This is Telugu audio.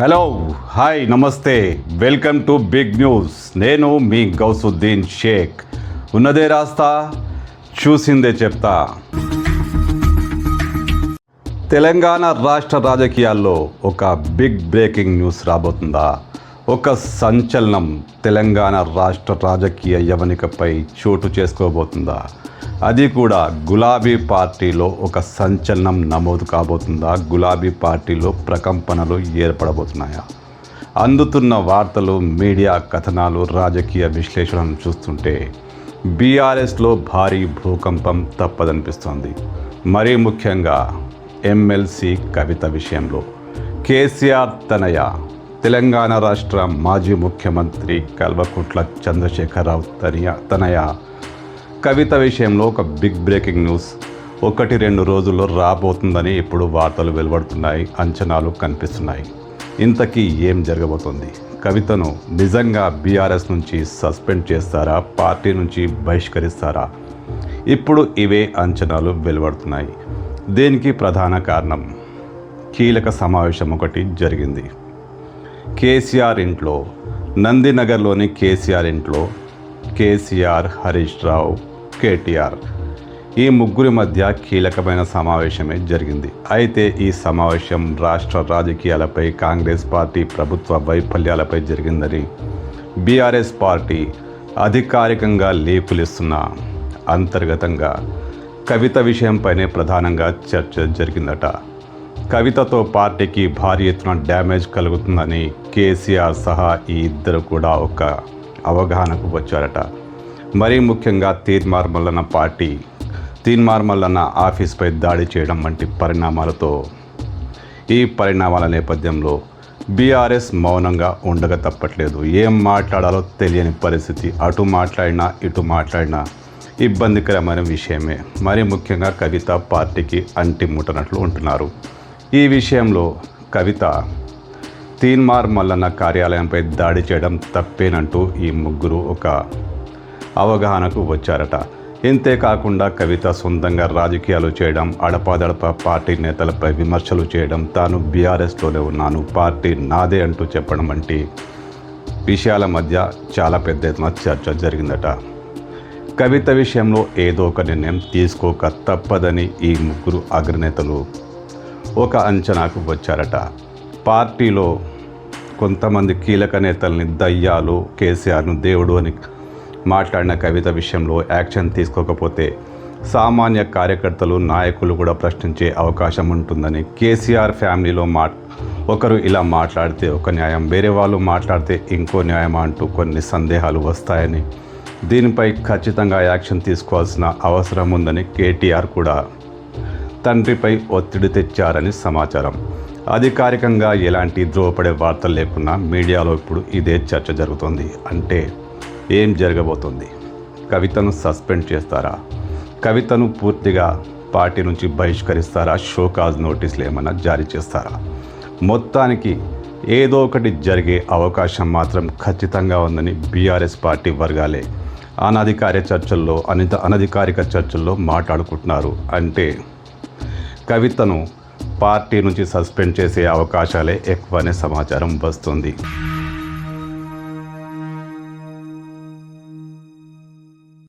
హలో హాయ్ నమస్తే. Welcome to big news. నేను మీ గౌసుద్దీన్ షేక్. ఉన్నదే రాస్తా చూసిందే చెప్తా. తెలంగాణ రాష్ట్ర రాజకీయాల్లో ఒక బిగ్ బ్రేకింగ్ న్యూస్ రాబోతుందా? ఒక సంచలనం తెలంగాణ రాష్ట్ర రాజకీయ యవనికపై చోటు చేసుకోబోతుందా? అది కూడా గులాబీ పార్టీలో ఒక సంచలనం నమోదు కాబోతుందా? గులాబీ పార్టీలో ప్రకంపనలు ఏర్పడబోతున్నాయా? అందుతున్న వార్తలు మీడియా కథనాలు రాజకీయ విశ్లేషణను చూస్తుంటే బీఆర్ఎస్లో భారీ భూకంపం తప్పదనిపిస్తోంది. మరీ ముఖ్యంగా ఎమ్మెల్సీ కవిత విషయంలో. కేసీఆర్ తనయ తెలంగాణ రాష్ట్ర మాజీ ముఖ్యమంత్రి కల్వకుంట్ల చంద్రశేఖరరావు తనయ తనయ కవిత విషయంలో ఒక బిగ్ బ్రేకింగ్ న్యూస్ ఒకటి రెండు రోజుల్లో రాబోతుందని ఇప్పుడు వార్తలు వెలువడుతున్నాయి అంచనాలు కనిపిస్తున్నాయి. ఇంతకీ ఏం జరగబోతుంది? కవితను నిజంగా బీఆర్ఎస్ నుంచి సస్పెండ్ చేస్తారా? పార్టీ నుంచి బహిష్కరిస్తారా? ఇప్పుడు ఇవే అంచనాలు వెలువడుతున్నాయి. దీనికి ప్రధాన కారణం? కీలక సమావేశం ఒకటి జరిగింది. కేసీఆర్ ఇంట్లో నందినగర్లోని కేసీఆర్ ఇంట్లో కేసీఆర్ హరీష్ రావు కేటీఆర్. ఈ ముగ్గురి మధ్య కీలకమైన సమావేశమే జరిగింది. అయితే ఈ సమావేశం రాష్ట్ర రాజకీయాలపై కాంగ్రెస్ పార్టీ ప్రభుత్వ వైఫల్యాలపై జరిగిందని బీఆర్ఎస్ పార్టీ అధికారికంగా లేపులిస్తున్న అంతర్గతంగా కవిత విషయంపైనే ప్రధానంగా చర్చ జరిగిందట. కవితతో పార్టీకి భారీ ఎత్తున డ్యామేజ్ కలుగుతుందని కేసీఆర్ సహా ఈ ఇద్దరు కూడా ఒక అవగాహనకు వచ్చారట. మరీ ముఖ్యంగా తీర్మార్ మల్లన్న పార్టీ తీన్మార్ మల్లన్న ఆఫీస్పై దాడి చేయడం వంటి పరిణామాలతో ఈ పరిణామాల నేపథ్యంలో బీఆర్ఎస్ మౌనంగా ఉండక తప్పట్లేదు. ఏం మాట్లాడాలో తెలియని పరిస్థితి. అటు మాట్లాడినా ఇటు మాట్లాడినా ఇబ్బందికరమైన విషయమే. మరీ ముఖ్యంగా కవిత పార్టీకి అంటిముట్టనట్లు ఉంటున్నారు. ఈ విషయంలో కవిత తీన్మార్ మల్లన్న కార్యాలయంపై దాడి చేయడం తప్పేనంటూ ఈ ముగ్గురు ఒక అవగాహనకు వచ్చారట. ఇంతే కాకుండా కవిత సొంతంగా రాజకీయాలు చేయడం అడపాదడప పార్టీ నేతలపై విమర్శలు చేయడం తాను బీఆర్ఎస్లోనే ఉన్నాను పార్టీ నాదే అంటూ చెప్పడం వంటి విషయాల మధ్య చాలా పెద్ద ఎత్తున చర్చ జరిగిందట. కవిత విషయంలో ఏదో ఒక నిర్ణయం తీసుకోక తప్పదని ఈ ముగ్గురు అగ్రనేతలు ఒక అంచనాకు వచ్చారట. పార్టీలో కొంతమంది కీలక నేతల్ని దయ్యాలు కేసీఆర్ను దేవుడు అని మాట్లాడిన కవిత విషయంలో యాక్షన్ తీసుకోకపోతే సామాన్య కార్యకర్తలు నాయకులు కూడా ప్రశ్నించే అవకాశం ఉంటుందని కేసీఆర్ ఫ్యామిలీలో మా ఒకరు ఇలా మాట్లాడితే ఒక న్యాయం వేరే వాళ్ళు మాట్లాడితే ఇంకో న్యాయం అంటూ కొన్ని సందేహాలు వస్తాయని. దీనిపై ఖచ్చితంగా యాక్షన్ తీసుకోవాల్సిన అవసరం ఉందని కేటీఆర్ కూడా. తండ్రిపై ఒత్తిడి తెచ్చారని సమాచారం. అధికారికంగా ఎలాంటి ద్రోహపడే వార్తలు లేకున్నా మీడియాలో ఇప్పుడు ఇదే చర్చ జరుగుతోంది. అంటే ఏం జరగబోతోంది? కవితను సస్పెండ్ చేస్తారా? కవితను పూర్తిగా పార్టీ నుంచి బహిష్కరిస్తారా? షోకాజ్ నోటీసులు ఏమైనా జారీ చేస్తారా? మొత్తానికి ఏదో ఒకటి జరిగే అవకాశం మాత్రం ఖచ్చితంగా ఉందని బీఆర్ఎస్ పార్టీ వర్గాలే అనధికారిక చర్చల్లో అనిత అనధికారిక చర్చల్లో మాట్లాడుకుంటున్నారు. అంటే కవితను పార్టీ నుంచి సస్పెండ్ చేసే అవకాశాలే ఎక్కువనే సమాచారం వస్తుంది.